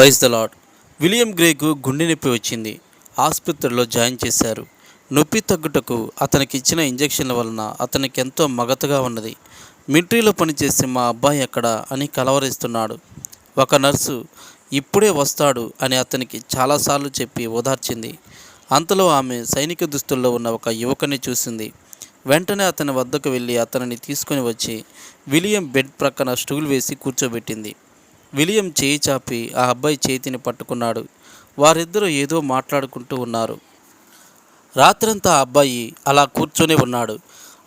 Praise the lord William గ్రేకు గుండె నొప్పి వచ్చింది. ఆసుపత్రిలో జాయిన్ చేశారు. నొప్పి తగ్గుటకు అతనికి ఇచ్చిన ఇంజెక్షన్ల వలన అతనికి ఎంతో మగతగా ఉన్నది. మిలిటరీలో పనిచేసే మా అబ్బాయి ఎక్కడ అని కలవరిస్తున్నాడు. ఒక నర్సు ఇప్పుడే వస్తాడు అని అతనికి చాలాసార్లు చెప్పి ఓదార్చింది. అంతలో ఆమె సైనిక దుస్తుల్లో ఉన్న ఒక యువకుని చూసింది. వెంటనే అతని వద్దకు వెళ్ళి అతనిని తీసుకొని వచ్చి విలియం బెడ్ ప్రక్కన స్టూల్ వేసి కూర్చోబెట్టింది. విలియం చేయి చాపి ఆ అబ్బాయి చేతిని పట్టుకున్నాడు. వారిద్దరూ ఏదో మాట్లాడుకుంటూ ఉన్నారు. రాత్రంతా ఆ అబ్బాయి అలా కూర్చొని ఉన్నాడు.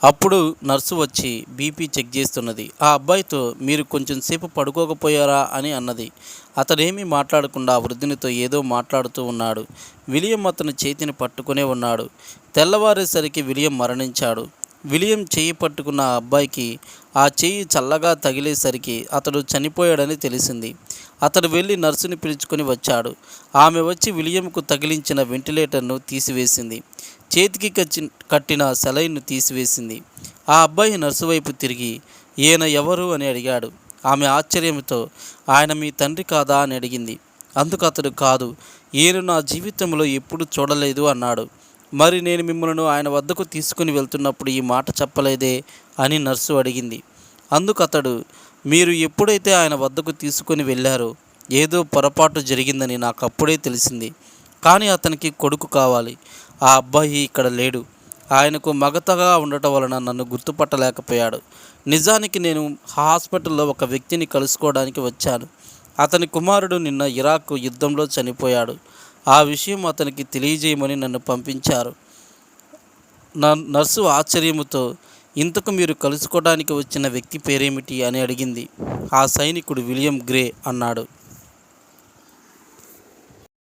అప్పుడు నర్సు వచ్చి బీపీ చెక్ చేస్తున్నది. ఆ అబ్బాయితో మీరు కొంచెం సేపు పడుకోకపోయారా? అని అన్నది. అతడేమీ మాట్లాడకుండా ఆ వృద్ధునితో ఏదో మాట్లాడుతూ ఉన్నాడు. విలియం అతను చేతిని పట్టుకునే ఉన్నాడు. తెల్లవారేసరికి విలియం మరణించాడు. విలియం చేయి పట్టుకున్న అబ్బాయికి ఆ చేయి చల్లగా తగిలేసరికి అతడు చనిపోయాడని తెలిసింది. అతడు వెళ్ళి నర్సుని పిలుచుకొని వచ్చాడు. ఆమె వచ్చి విలియంకు తగిలించిన వెంటిలేటర్ను తీసివేసింది. చేతికి కచ్చి కట్టిన సెలైన్ను తీసివేసింది. ఆ అబ్బాయి నర్సు వైపు తిరిగి ఈయన ఎవరు? అని అడిగాడు. ఆమె ఆశ్చర్యంతో ఆయన మీ తండ్రి కాదా? అని అడిగింది. అందుకు అతడు కాదు. ఈయన నా జీవితంలో ఎప్పుడు చూడలేదు అన్నాడు. మరి నేను మిమ్మల్ని ఆయన వద్దకు తీసుకుని వెళ్తున్నప్పుడు ఈ మాట చెప్పలేదే అని నర్సు అడిగింది. అందుకు అతడు మీరు ఎప్పుడైతే ఆయన వద్దకు తీసుకొని వెళ్ళారో ఏదో పొరపాటు జరిగిందని నాకు అప్పుడే తెలిసింది. కానీ అతనికి కొడుకు కావాలి. ఆ అబ్బాయి ఇక్కడ లేడు. ఆయనకు మగతగా ఉండటం వలన నన్ను గుర్తుపట్టలేకపోయాడు. నిజానికి నేను హాస్పిటల్లో ఒక వ్యక్తిని కలుసుకోవడానికి వచ్చాను. అతని కుమారుడు నిన్న ఇరాక్ యుద్ధంలో చనిపోయాడు. ఆ విషయం అతనికి తెలియజేయమని నన్ను పంపించారు. నా నర్సు ఆశ్చర్యముతో ఇంతకు మీరు కలుసుకోవడానికి వచ్చిన వ్యక్తి పేరేమిటి? అని అడిగింది. ఆ సైనికుడు విలియం గ్రే అన్నాడు.